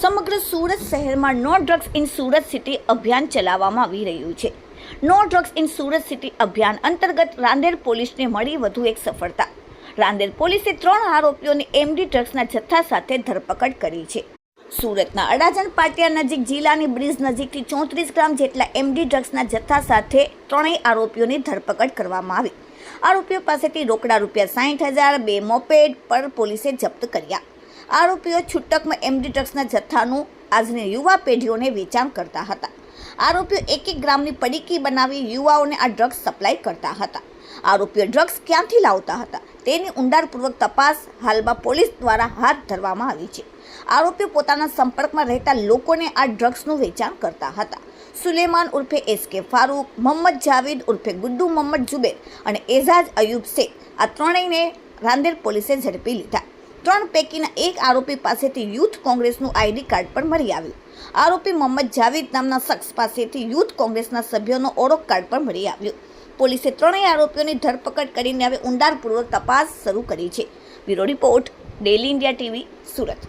સમગ્ર સુરત શહેરમાં no drugs in Surat city અભિયાન ચલાવવામાં આવી રહ્યું છે. No drugs in Surat city અભિયાન અંતર્ગત રાંદેર પોલીસને મળી વધુ એક સફળતા. રાંદેર પોલીસે ત્રણ આરોપીઓની એમડી ડ્રગ્સના જથ્થા સાથે ધરપકડ કરી છે. સુરતના અડાજણ પાટિયા નજીક, જિલ્લાની બ્રિજ નજીકથી ચોત્રીસ ગ્રામ જેટલા એમડી ડ્રગ્સના જથ્થા સાથે ત્રણેય આરોપીઓની ધરપકડ કરવામાં આવી. આરોપીઓ પાસેથી રોકડા રૂપિયા સાઠ હજાર, બે મોપેડ પર પોલીસે જપ્ત કર્યા. આરોપીઓ છૂટકમાં એમડી ડ્રગ્સના જથ્થાનું આજની યુવા પેઢીઓને વેચાણ કરતા હતા. આરોપીઓ એક એક ગ્રામની પડીકી બનાવી યુવાઓને આ ડ્રગ્સ સપ્લાય કરતા હતા. આરોપીઓ ડ્રગ્સ ક્યાંથી લાવતા હતા તેની ઊંડાણપૂર્વક તપાસ હાલમાં પોલીસ દ્વારા હાથ ધરવામાં આવી છે. આરોપીઓ પોતાના સંપર્કમાં રહેતા લોકોને આ ડ્રગ્સનું વેચાણ કરતા હતા. સુલેમાન ઉર્ફે એસ કે ફારૂક, મોહમ્મદ જાવેદ ઉર્ફે ગુડ્ડુ મોહમ્મદ જુબેર અને એઝાજ અયુબ શેખ આ ત્રણેયને રાંદેર પોલીસે ઝડપી લીધા. ત્રણ પૈકીના એક આરોપી પાસેથી યુથ કોંગ્રેસનું આઈડી કાર્ડ પણ મળી આવ્યું આરોપી મોહમ્મદ જાવેદ નામના શખ્સ પાસેથી યુથ કોંગ્રેસના સભ્યોનો ઓળખ કાર્ડ પણ મળી આવ્યું. પોલીસે ત્રણેય આરોપીઓની ધરપકડ કરીને હવે ઊંડાણપૂર્વક તપાસ શરૂ કરી છે. Bureau report daily India TV, Surat.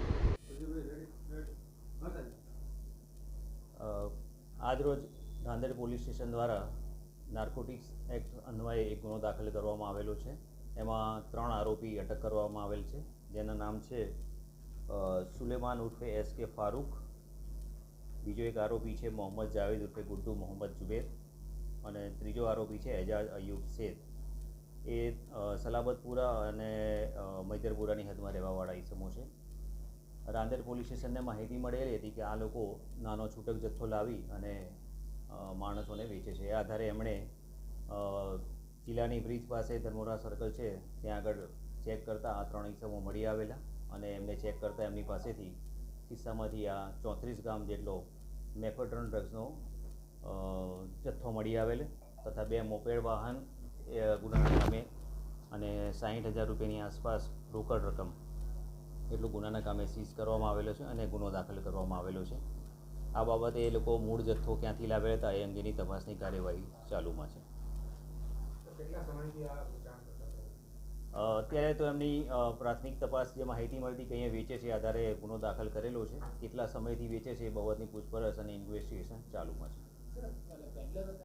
આજરોજ ધાંધેડ પોલીસ સ્ટેશન દ્વારા નાર્કોટિક્સ એક્ટ અન્વયે એક ગુનો દાખલ કરવામાં આવેલો છે. એમાં ત્રણ આરોપી અટક કરવામાં આવેલ છે. જેના નામ છે સુલેમાન ઉર્ફે એસ કે ફારૂક. બીજો એક આરોપી છે મોહમ્મદ જાવેદ ઉર્ફે ગુડ્ડુ મોહમ્મદ જુબેર. અને ત્રીજો આરોપી છે એજાજ અયુબ શેખ. એ સલાબતપુરા અને મૈદરપુરાની હદમાં રહેવાવાળા ઈસમો છે. રાંદેર પોલીસ સ્ટેશનને માહિતી મળેલી હતી કે આ લોકો નાનો છૂટક જથ્થો લાવી અને માણસોને વેચે છે. એ આધારે એમણે અ, જિલ્લાની બ્રિજ પાસે ધર્મોરા સર્કલ છે. ત્યાં આગળ ચેક કરતાં આ ત્રણ ઇસમો મળી આવેલા અને એમને ચેક કરતાં એમની પાસેથી કિસ્સામાંથી આ ચોત્રીસ ગ્રામ જેટલો મેફેડ્રોન ડ્રગ્સનો જથ્થો મળી આવેલ તથા બે મોપેડ વાહન એ ગુનાના કામે અને સાહીઠ હજાર રૂપિયાની આસપાસ રોકડ રકમ એટલું ગુનાના કામે સીઝ કરવામાં આવેલો છે અને ગુનો દાખલ કરવામાં આવેલો છે. આ બાબતે એ લોકો મૂળ જથ્થો ક્યાંથી લાવ્યા હતા એ અંગેની તપાસની કાર્યવાહી ચાલુમાં છે. અત્યારે તો એમની પ્રાથમિક તપાસ જે માહિતી મળતી કે અહીંયા વેચે છે આધારે ગુનો દાખલ કરેલો છે. કેટલા સમયથી વેચે છે એ બાબતની પૂછપરછ અને ઇન્વેસ્ટિગેશન ચાલુમાં છે.